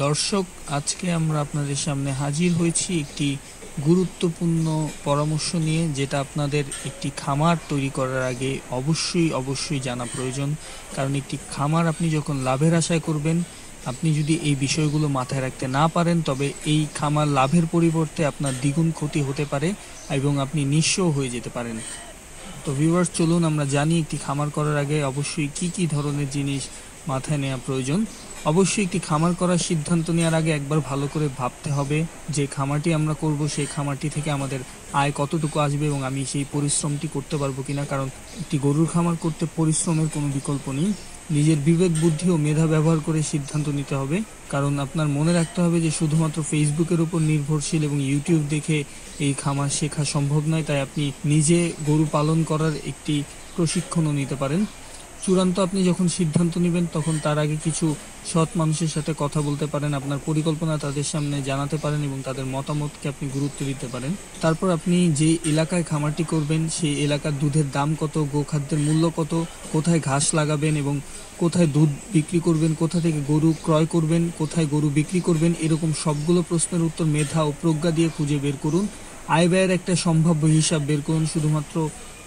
দর্শক, আজকে আমরা আপনাদের সামনে হাজির হয়েছি একটি গুরুত্বপূর্ণ পরামর্শ নিয়ে, যেটা আপনাদের একটি খামার তৈরি করার আগে অবশ্যই অবশ্যই জানা প্রয়োজন। কারণ একটি খামার আপনি যখন লাভের আশায় করবেন, আপনি যদি এই বিষয়গুলো মাথায় রাখতে না পারেন, তবে এই খামার লাভের পরিবর্তে আপনার দ্বিগুণ ক্ষতি হতে পারে এবং আপনি নিঃস্ব হয়ে যেতে পারেন। তো ভিউয়ার্স চলুন আমরা জানি একটি খামার করার আগে অবশ্যই কি কি ধরনের জিনিস মাথায় নেওয়া প্রয়োজন। অবশ্যই একটি খামার করার সিদ্ধান্ত নেওয়ার আগে একবার ভালো করে ভাবতে হবে যে খামারটি আমরা করব, সেই খামারটি থেকে আমাদের আয় কতটুকু আসবে এবং আমি সেই পরিশ্রমটি করতে পারব কিনা। কারণ একটি গরুর খামার করতে পরিশ্রমের কোনো বিকল্প নেই। নিজের বিবেক, বুদ্ধি ও মেধা ব্যবহার করে সিদ্ধান্ত নিতে হবে। কারণ আপনার মনে রাখতে হবে যে শুধুমাত্র ফেসবুকের উপর নির্ভরশীল এবং ইউটিউব দেখে এই খামার শেখা সম্ভব নয়। তাই আপনি নিজে গরু পালন করার একটি প্রশিক্ষণও নিতে পারেন। চূড়ান্ত আপনি যখন সিদ্ধান্ত নেবেন, তখন তার আগে কিছু সৎ মানুষের সাথে কথা বলতে পারেন, আপনার পরিকল্পনা তাদের সামনে জানাতে পারেন এবং তাদের মতামতকে আপনি গুরুত্ব দিতে পারেন। তারপর আপনি যে এলাকায় খামারটি করবেন, সেই এলাকার দুধের দাম কত, গোখাদ্যের মূল্য কত, কোথায় ঘাস লাগাবেন এবং কোথায় দুধ বিক্রি করবেন, কোথা থেকে গরু ক্রয় করবেন, কোথায় গরু বিক্রি করবেন, এরকম সবগুলো প্রশ্নের উত্তর মেধা ও প্রজ্ঞা দিয়ে খুঁজে বের করুন। আয় ব্যয়ের একটা সম্ভাব্য হিসাব বের করুন, শুধুমাত্র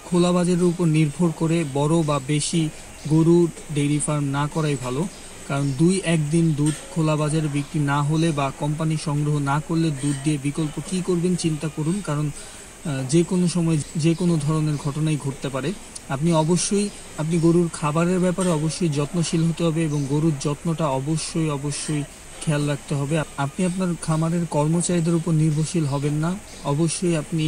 খোলা বাজারের উপর নির্ভর করে বড় বা বেশি গরু ডেইরি ফার্ম না করাই ভালো। কারণ দুই একদিন দুধ খোলা বাজারে বিক্রি না হলে বা কোম্পানি সংগ্রহ না করলে দুধ দিয়ে বিকল্প কি করবেন চিন্তা করুন। কারণ যে কোনো সময় যে কোনো ধরনের ঘটনাই ঘটতে পারে। আপনি অবশ্যই, আপনি গরুর খাবারের ব্যাপারে অবশ্যই যত্নশীল হতে হবে এবং গরুর যত্নটা অবশ্যই অবশ্যই খেয়াল রাখতে হবে। আপনি আপনার খামারের কর্মচারীদের উপর নির্ভরশীল হবেন না। অবশ্যই আপনি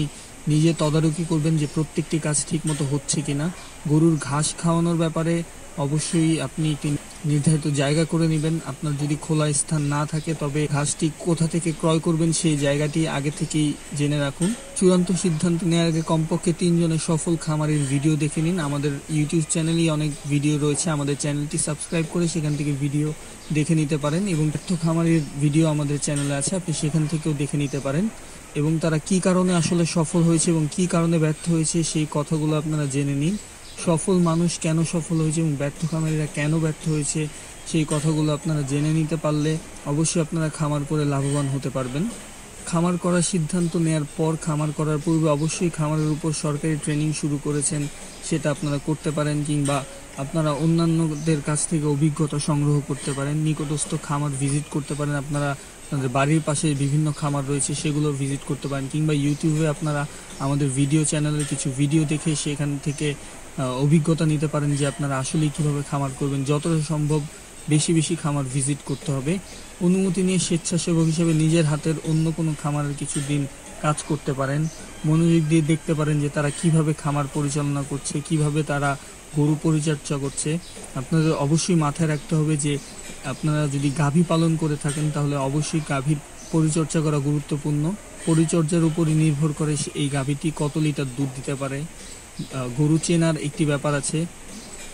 নিজে তদারকি করবেন যে প্রত্যেকটি কাজ ঠিক মতো হচ্ছে কিনা। গরুর ঘাস খাওয়ানোর ব্যাপারে অবশ্যই আপনি একটি নির্ধারিত জায়গা করে নেবেন। আপনার যদি খোলা স্থান না থাকে, তবে ঘাসটি কোথা থেকে ক্রয় করবেন সেই জায়গাটি আগে থেকেই জেনে রাখুন। চূড়ান্ত সিদ্ধান্ত নেওয়ার আগে কমপক্ষে তিনজনের সফল খামারের ভিডিও দেখে নিন। আমাদের ইউটিউব চ্যানেলেই অনেক ভিডিও রয়েছে। আমাদের চ্যানেলটি সাবস্ক্রাইব করে সেখান থেকে ভিডিও দেখে নিতে পারেন এবং ব্যর্থ খামারের ভিডিও আমাদের চ্যানেলে আছে। আপনি সেখান থেকেও দেখে নিতে পারেন। এবং তারা কি কারণে আসলে সফল হয়েছে এবং কি কারণে ব্যর্থ হয়েছে সেই কথাগুলো আপনারা জেনে নিন। সফল মানুষ কেন সফল হয়েছে এবং ব্যর্থ খামারিরা কেন ব্যর্থ হয়েছে সেই কথাগুলো আপনারা জেনে নিতে পারলে অবশ্যই আপনারা খামার করে লাভবান হতে পারবেন। খামার করার সিদ্ধান্ত নেয়ার পর খামার করার পূর্বে অবশ্যই খামারের উপর সরকারি ট্রেনিং শুরু করেছেন, সেটা আপনারা করতে পারেন কিংবা আপনারা অন্যান্যদের কাছ থেকে অভিজ্ঞতা সংগ্রহ করতে পারেন, নিকটস্থ খামার ভিজিট করতে পারেন, আপনারা আপনাদের বাড়ির পাশে বিভিন্ন খামার রয়েছে, সেগুলো ভিজিট করতে পারেন, কিংবা ইউটিউবে আপনারা আমাদের ভিডিও চ্যানেলের কিছু ভিডিও দেখে সেখান থেকে অভিজ্ঞতা নিতে পারেন যে আপনারা আসলেই কীভাবে খামার করবেন, যতটা সম্ভব বেশি বেশি খামার ভিজিট করতে হবে। অনুমতি নিয়ে স্বেচ্ছাসেবক হিসেবে নিজের হাতের অন্য কোনো খামারের কিছু দিন কাজ করতে পারেন। মনোযোগ দিয়ে দেখতে পারেন যে তারা কীভাবে খামার পরিচালনা করছে, কীভাবে তারা গরু পরিচর্যা করছে। আপনাদের অবশ্যই মাথায় রাখতে হবে যে আপনারা যদি গাভী পালন করে থাকেন, তাহলে অবশ্যই গাভীর পরিচর্যা করা গুরুত্বপূর্ণ। পরিচর্যার উপরই নির্ভর করে এই গাভীটি কত লিটার দুধ দিতে পারে। গরু চেনার একটি ব্যাপার আছে।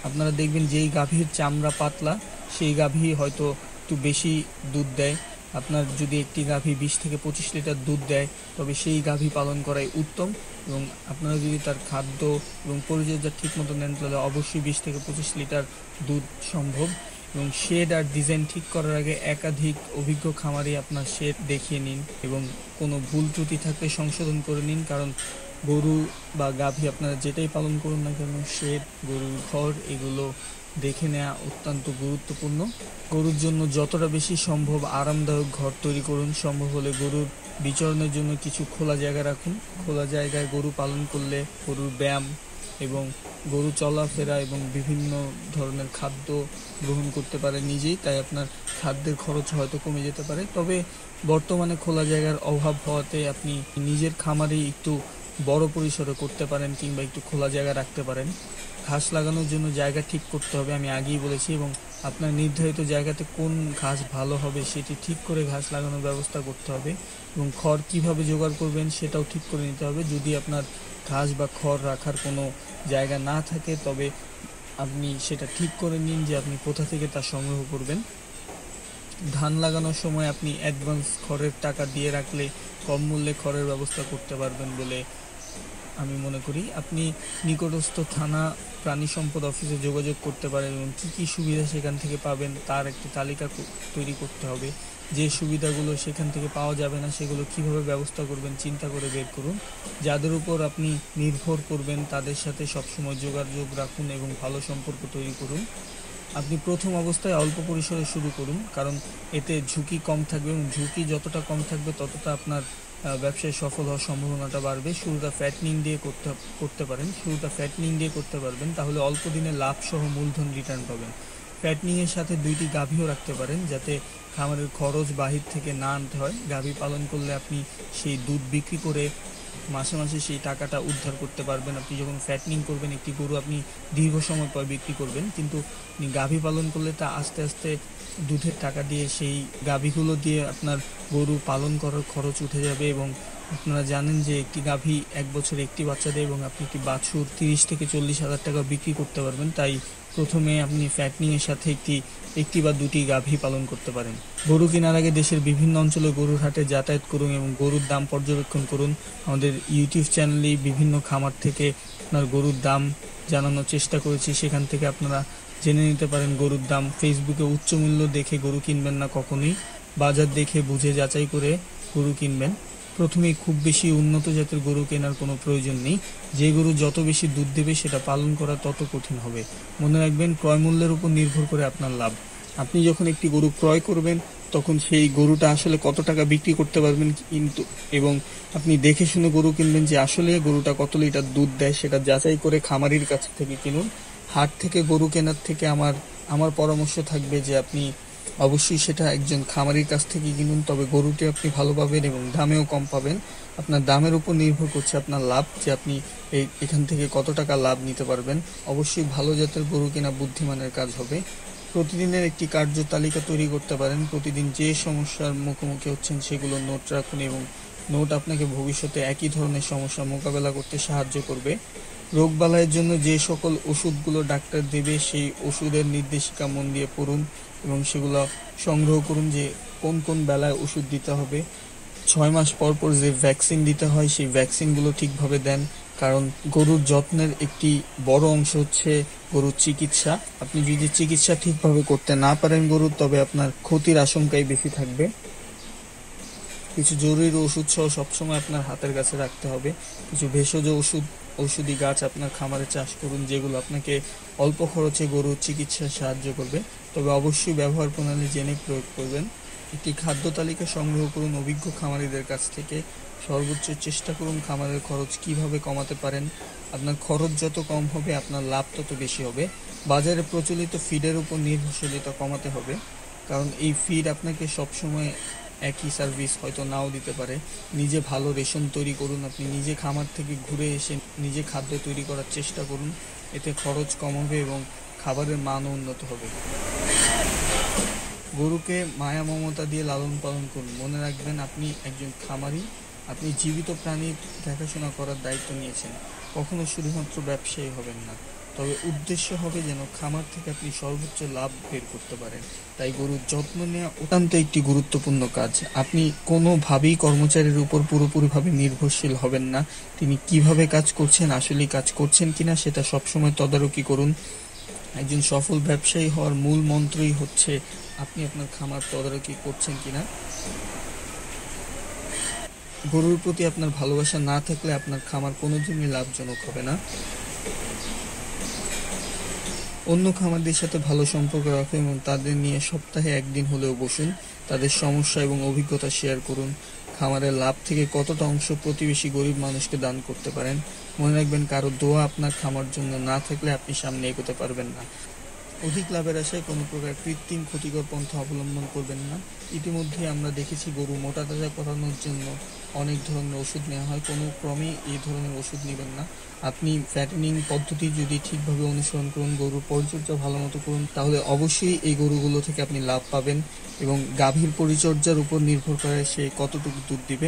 আপনারা দেখবেন যেই গাভীর চামড়া পাতলা, সেই গাভী হয়তো একটু বেশি দুধ দেয়। আপনার যদি একটি গাভী বিশ থেকে পঁচিশ লিটার দুধ দেয়, তবে সেই গাভী পালন করাই উত্তম এবং আপনারা যদি তার খাদ্য এবং পরিচর্যা ঠিক মতো নেন, তাহলে অবশ্যই বিশ থেকে পঁচিশ লিটার দুধ সম্ভব এবং শেড আর ডিজাইন ঠিক করার আগে একাধিক অভিজ্ঞ খামারি আপনার শেড দেখিয়ে নিন এবং কোনো ভুল ত্রুটি থাকলে সংশোধন করে নিন, কারণ গরু বা গাভী আপনারা যেটাই পালন করুন না কেন, শেড গরুর ঘর এগুলো দেখে নেওয়া অত্যন্ত গুরুত্বপূর্ণ। গরুর জন্য যতটা বেশি সম্ভব আরামদায়ক ঘর তৈরি করুন। সম্ভব হলে গরুর বিচরণের জন্য কিছু খোলা জায়গা রাখুন। খোলা জায়গায় গরু পালন করলে গরুর ব্যায়াম এবং গরু চলাফেরা এবং বিভিন্ন ধরনের খাদ্য গ্রহণ করতে পারে নিজেই, তাই আপনার খাদ্যের খরচ হয়তো কমে যেতে পারে। তবে বর্তমানে খোলা জায়গার অভাব হওয়াতে আপনি নিজের খামারেই একটু বড় পরিসরে করতে পারেন কিংবা একটু খোলা জায়গা রাখতে পারেন। ঘাস লাগানোর জন্য জায়গা ঠিক করতে হবে, আমি আগেই বলেছি। এবং আপনার নির্ধারিত জায়গাতে কোন ঘাস ভালো হবে সেটি ঠিক করে ঘাস লাগানোর ব্যবস্থা করতে হবে। এবং খড় কীভাবে জোগাড় করবেন সেটাও ঠিক করে নিতে হবে। যদি আপনার ঘাস বা খড় রাখার কোনো জায়গা না থাকে, তবে আপনি সেটা ঠিক করে নিন যে আপনি কোথা থেকে তা সংগ্রহ করবেন। ধান লাগানোর সময় আপনি অ্যাডভান্স খড়ের টাকা দিয়ে রাখলে কম মূল্যে খড়ের ব্যবস্থা করতে পারবেন বলে আমি মনে করি। আপনি নিকটস্থ থানা প্রাণী সম্পদ অফিসে যোগাযোগ করতে পারেন এবং কী কী সুবিধা সেখান থেকে পাবেন তার একটি তালিকা তৈরি করতে হবে। যে সুবিধাগুলো সেখান থেকে পাওয়া যাবে না, সেগুলো কীভাবে ব্যবস্থা করবেন চিন্তা করে বের করুন। যাদের উপর আপনি নির্ভর করবেন, তাদের সাথে সবসময় যোগাযোগ রাখুন এবং ভালো সম্পর্ক তৈরি করুন। আপনি প্রথম অবস্থায় অল্প পরিসরে শুরু করুন, কারণ এতে ঝুঁকি কম থাকবে এবং ঝুঁকি যতটা কম থাকবে ততটা আপনার ব্যবসায় সফল হওয়ার সম্ভাবনাটা বাড়বে। শুরুটা ফ্যাটনিং দিয়ে করতে করতে পারেন। শুরুটা ফ্যাটনিং দিয়ে করতে পারবেন। তাহলে অল্প দিনে লাভ সহ মূলধন রিটার্ন পাবেন। ফ্যাটনিংয়ের সাথে দুইটি গাভীও রাখতে পারেন, যাতে খামারের খরচ বাহির থেকে না আনতে হয়। গাভী পালন করলে আপনি সেই দুধ বিক্রি করে মাসে মাসে সেই টাকাটা উদ্ধার করতে পারবেন। আপনি যখন ফ্যাটনিং করবেন, একটি গরু আপনি দীর্ঘ সময় পর বিক্রি করবেন, কিন্তু গাভী পালন করলে তা আস্তে আস্তে দুধের টাকা দিয়ে সেই গাভীগুলো দিয়ে আপনার গরু পালন করার খরচ উঠে যাবে এবং আপনারা জানেন যে একটি গাভী এক বছরে একটি বাচ্চা দেয় এবং আপনি একটি বাছুর তিরিশ থেকে চল্লিশ হাজার টাকা বিক্রি করতে পারবেন। তাই প্রথমে আপনি ফ্যাটনিং এর সাথে একটি একটি বা দুটি গাভী পালন করতে পারেন। গরু কেনার আগে দেশের বিভিন্ন অঞ্চলে গরুর হাটে যাতায়াত করুন এবং গরুর দাম পর্যবেক্ষণ করুন। আমাদের ইউটিউব চ্যানেলে বিভিন্ন খামার থেকে আপনার গরুর দাম জানানোর চেষ্টা করেছি। সেখান থেকে আপনারা জেনে নিতে পারেন গরুর দাম। ফেসবুকে উচ্চ মূল্য দেখে গরু কিনবেন না কখনোই। বাজার দেখে বুঝে যাচাই করে গরু কিনবেন। প্রথমেই খুব বেশি উন্নত জাতের গরু কেনার কোনো প্রয়োজন নেই। যে গরু যত বেশি দুধ দেবে, সেটা পালন করা তত কঠিন হবে। মনে রাখবেন, ক্রয় মূল্যের উপর নির্ভর করে আপনার লাভ। আপনি যখন একটি গরু ক্রয় করবেন, তখন সেই গরুটা আসলে কত টাকা বিক্রি করতে পারবেন কিন্তু, এবং আপনি দেখে শুনে গরু কিনবেন যে আসলে গরুটা কত লিটার দুধ দেয়, সেটা যাচাই করে খামারির কাছ থেকে কিনুন। হাট থেকে গরু কেনার থেকে আমার আমার পরামর্শ থাকবে যে আপনি অবশ্যই সেটা একজন খামারির কাছ থেকে কিনুন, তবে গরুটি আপনি ভালো পাবেন এবং দামেও কম পাবেন। আপনার দামের উপর নির্ভর করছে আপনার লাভ, যে আপনি এই, এখান থেকে কত টাকা লাভ নিতে পারবেন। অবশ্যই ভালো জাতের গরু কেনা বুদ্ধিমানের কাজ হবে। প্রতিদিনের একটি কার্য তালিকা তৈরি করতে পারেন। প্রতিদিন যে সমস্যার মুখোমুখি হচ্ছেন সেগুলো নোট রাখুন এবং নোট আপনাকে ভবিষ্যতে একই ধরনের সমস্যা মোকাবেলা করতে সাহায্য করবে। রোগবালাইয়ের জন্য যে সকল ওষুধগুলো ডাক্তার দেবে, সেই ওষুধের নির্দেশিকা মন দিয়ে পড়ুন এবং সেগুলো সংগ্রহ করুন যে কোন কোন বেলায় ওষুধ দিতে হবে। ছয় মাস পর পর যে ভ্যাকসিন দিতে হয়, সেই ভ্যাকসিনগুলো ঠিকভাবে দেন। কারণ গরুর যত্নের একটি বড় অংশ হচ্ছে গরুর চিকিৎসা। আপনি যদি চিকিৎসা ঠিকভাবে করতে না পারেন গরুর, তবে আপনার ক্ষতির আশঙ্কাই বেশি থাকবে। কিছু জরুরি ওষুধ সহ সবসময় আপনার হাতের কাছে রাখতে হবে। কিছু ভেষজ ওষুধ, ঔষধি গাছ আপনার খামারে চাষ করুন, যেগুলো আপনাকে অল্প খরচে গরুর চিকিৎসায় সাহায্য করবে। তবে অবশ্যই ব্যবহার প্রণালী জেনে প্রয়োগ করবেন। একটি খাদ্য তালিকা সংগ্রহ করুন অভিজ্ঞ খামারিদের কাছ থেকে। সর্বোচ্চ চেষ্টা করুন খামারের খরচ কীভাবে কমাতে পারেন। আপনার খরচ যত কম হবে, আপনার লাভ তত বেশি হবে। বাজারে প্রচলিত ফিডের উপর নির্ভরশীলতা কমাতে হবে। কারণ এই ফিড আপনাকে সবসময় একই সার্ভিস হয়তো নাও দিতে পারে। নিজে ভালো রেশন তৈরি করুন আপনি। নিজে খামার থেকে ঘুরে এসে নিজে খাদ্য তৈরি করার চেষ্টা করুন। এতে খরচ কম হবে এবং খাবারের মানও উন্নত হবে। গরুকে মায়া মমতা দিয়ে লালন পালন করুন। মনে রাখবেন আপনি একজন খামারি। আপনি জীবিত প্রাণী দেখাশোনা করার দায়িত্ব নিয়েছেন। কখনো শুধুমাত্র ব্যবসায়ী হবেন না। তবে উদ্দেশ্য হবে যেন খামার থেকে আপনি সর্বোচ্চ লাভ বের করতে পারেন। তাই গরুর যত্ন নেওয়া অত্যন্ত একটি গুরুত্বপূর্ণ কাজ। আপনি কোনোভাবেই কর্মচারীর উপর পুরোপুরিভাবে নির্ভরশীল হবেন না। তিনি কীভাবে কাজ করছেন, আসলেই কাজ করছেন কিনা, সেটা সবসময় তদারকি করুন। একজন সফল ব্যবসায়ী হওয়ার মূল মন্ত্রই হচ্ছে, আপনি আপনার খামার তদারকি করছেন কিনা? গরুর প্রতি আপনার ভালোবাসা না থাকলে আপনার খামার কোনোদিনই লাভজনক হবে না। অন্য খামারদের সাথে ভালো সম্পর্ক রাখুন এবং তাদের নিয়ে সপ্তাহে একদিন হলেও বসুন। তাদের সমস্যা এবং অভিজ্ঞতা শেয়ার করুন। খামারের লাভ থেকে কতটা অংশ প্রতিবেশী গরিব মানুষকে দান করতে পারেন? মনে রাখবেন, কারও দোয়া আপনার খামার জন্য না থাকলে আপনি সামনে এগোতে পারবেন না। অধিক লাভের আশায় কোনো প্রকার কৃত্রিম ক্ষতিকর পন্থা অবলম্বন করবেন না। ইতিমধ্যে আমরা দেখেছি গরু মোটা তাজা করানোর জন্য অনেক ধরনের ওষুধ নেওয়া হয়। কোনো ক্রমেই এই ধরনের ওষুধ নেবেন না। আপনি ফ্যাটেনিং পদ্ধতি যদি ঠিকভাবে অনুসরণ করুন, গরুর পরিচর্যা ভালো মতো করুন, তাহলে অবশ্যই এই গরুগুলো থেকে আপনি লাভ পাবেন এবং গাভীর পরিচর্যার উপর নির্ভর করে সে কতটুকু দুধ দিবে।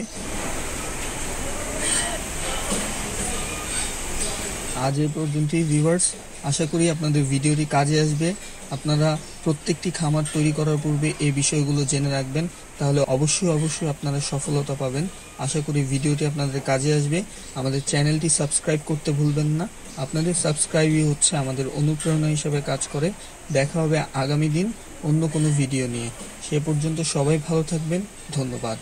আজ এ পর্যন্তই ভিউয়ার্স আশা করি আপনাদের ভিডিওটি কাজে আসবে। আপনারা প্রত্যেকটি খামার তৈরি করার পূর্বে এই বিষয়গুলো জেনে রাখবেন। তাহলে অবশ্যই অবশ্যই আপনারা সফলতা পাবেন। আশা করি ভিডিওটি আপনাদের কাজে আসবে। আমাদের চ্যানেলটি সাবস্ক্রাইব করতে ভুলবেন না। আপনাদের সাবস্ক্রাইবই হচ্ছে আমাদের অনুপ্রেরণা হিসেবে কাজ করে। দেখা হবে আগামী দিন অন্য কোনো ভিডিও নিয়ে। সে পর্যন্ত সবাই ভালো থাকবেন। ধন্যবাদ।